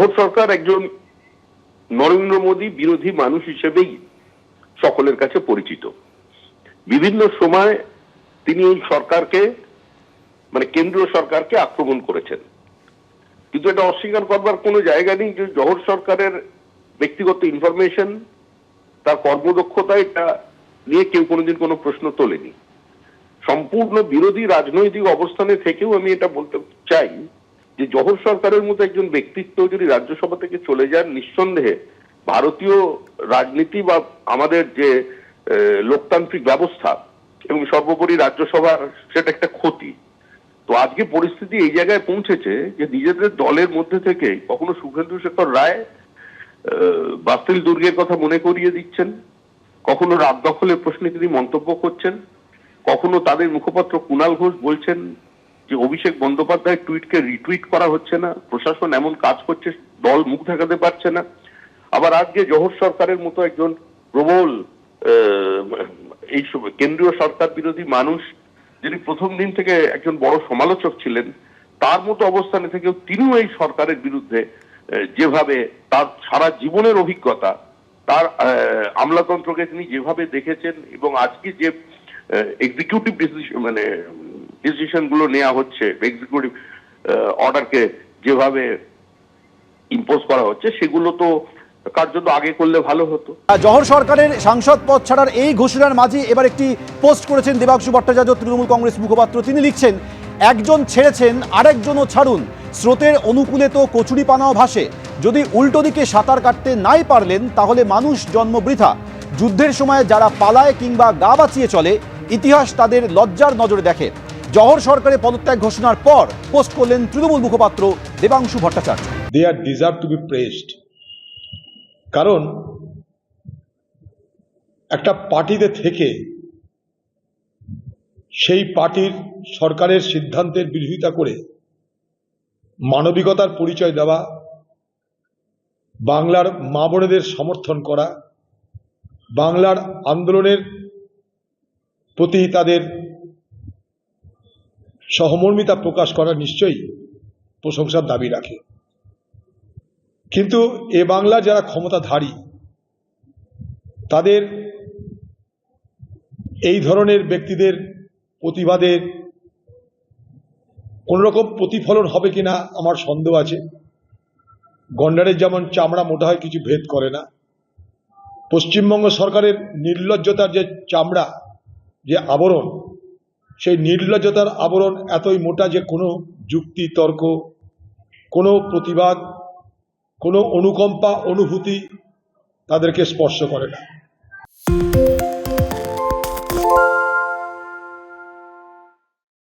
জহর সরকার একজন নরেন্দ্র মোদী বিরোধী মানুষ হিসেবেই সকলের কাছে পরিচিত। বিভিন্ন সময় তিনি এই সরকারকে মানে কেন্দ্রীয় সরকারকে আক্রমণ করেছেন। কিন্তু এটা অস্বীকার করবার কোনো জায়গা নেই যে জহর সরকারের ব্যক্তিগত ইনফরমেশন তার কর্মদক্ষতা, এটা নিয়ে কেউ কোনোদিন কোনো প্রশ্ন তোলেনি। সম্পূর্ণ বিরোধী রাজনৈতিক অবস্থানে থেকেও আমি এটা বলতে চাই যে জহর সরকারের মতো একজন ব্যক্তিত্ব যদি রাজ্যসভা থেকে চলে যান, নিঃসন্দেহে ভারতীয় রাজনীতি বা আমাদের যে লোকতান্ত্রিক ব্যবস্থা এবং সর্বোপরি রাজ্যসভার সেটা একটা ক্ষতি। তো আজকে পরিস্থিতি এই জায়গায় পৌঁছেছে যে নিজেদের দলের মধ্যে থেকে কখনো সুখেন্দু শেখর রায় বাতিল দুর্গের কথা মনে করিয়ে দিচ্ছেন, কখনো রাত দখলের প্রশ্নে তিনি মন্তব্য করছেন, কখনো তাদের মুখপাত্র কুণাল ঘোষ বলছেন যে অভিষেক বন্দ্যোপাধ্যায়ের টুইটকে রিটুইট করা হচ্ছে না? প্রশাসন এমন কাজ করছে, দল মুখ দেখাতে পারছে না। আবার আজকে জোহর সরকারের মতো একজন প্রবল এই কেন্দ্রীয় সরকার বিরোধী মানুষ, যিনি প্রথম দিন থেকে একজন বড় সমালোচক ছিলেন, তার মতো অবস্থানে থেকেও তিনিও এই সরকারের বিরুদ্ধে যেভাবে তার সারা জীবনের অভিজ্ঞতা, তার আমলাতন্ত্রকে তিনি যেভাবে দেখেছেন এবং আজকে যে এক্সিকিউটিভ ডিসিশন মানে ডিসিশনগুলো নেওয়া হচ্ছে এক্সিকিউটিভ অর্ডারকে যেভাবে ইম্পোজ করা হচ্ছে, সেগুলো তো কার্যত আগে করলে ভালো হতো। জহর সরকারের সাংসদ পদ ছাড়ার এই ঘোষণার মাঝে এবার একটি পোস্ট করেছেন দেবাংশু ভট্টাচার্য, তৃণমূল কংগ্রেস মুখপাত্র। তিনি লিখছেন, একজন ছেড়েছেন, আরেকজনও ছাড়ুন। স্রোতের অনুকূলে তো কচুরি পানাও ভাসে। যদি উল্টো দিকে সাঁতার কাটতে নাই পারলেন, তাহলে মানুষ জন্ম বৃথা। যুদ্ধের সময় যারা পালায় কিংবা গা বাঁচিয়ে চলে, ইতিহাস তাদের লজ্জার নজরে দেখে। জহর সরকারের পদত্যাগ ঘোষণার পর পোস্ট করলেন তৃণমূল মুখপাত্র Debangshu Bhattacharya. They are deserve to be praised. কারণ একটা পার্টিতে থেকে সেই পার্টির সরকারের সিদ্ধান্তের বিরোধিতা করে মানবিকতার পরিচয় দেওয়া, বাংলার মা বোনেদের সমর্থন করা, বাংলার আন্দোলনের প্রতি তাদের সহমর্মিতা প্রকাশ করা নিশ্চয়ই প্রশংসার দাবি রাখে। কিন্তু এ বাংলার যারা ক্ষমতাধারী, তাদের এই ধরনের ব্যক্তিদের প্রতিবাদের কোনোরকম প্রতিফলন হবে কিনা আমার সন্দেহ আছে। গন্ডারের যেমন চামড়া মোটা হয় কিছু ভেদ করে না। পশ্চিমবঙ্গ সরকারের নির্লজ্জতার যে চামড়া, যে আবরণ সেই নির্লজ্জতার আবরণ এতই মোটা যে কোনো যুক্তি, তর্ক, কোনো প্রতিবাদ, কোনো অনুকম্পা, অনুভূতি তাদেরকে স্পর্শ করে না।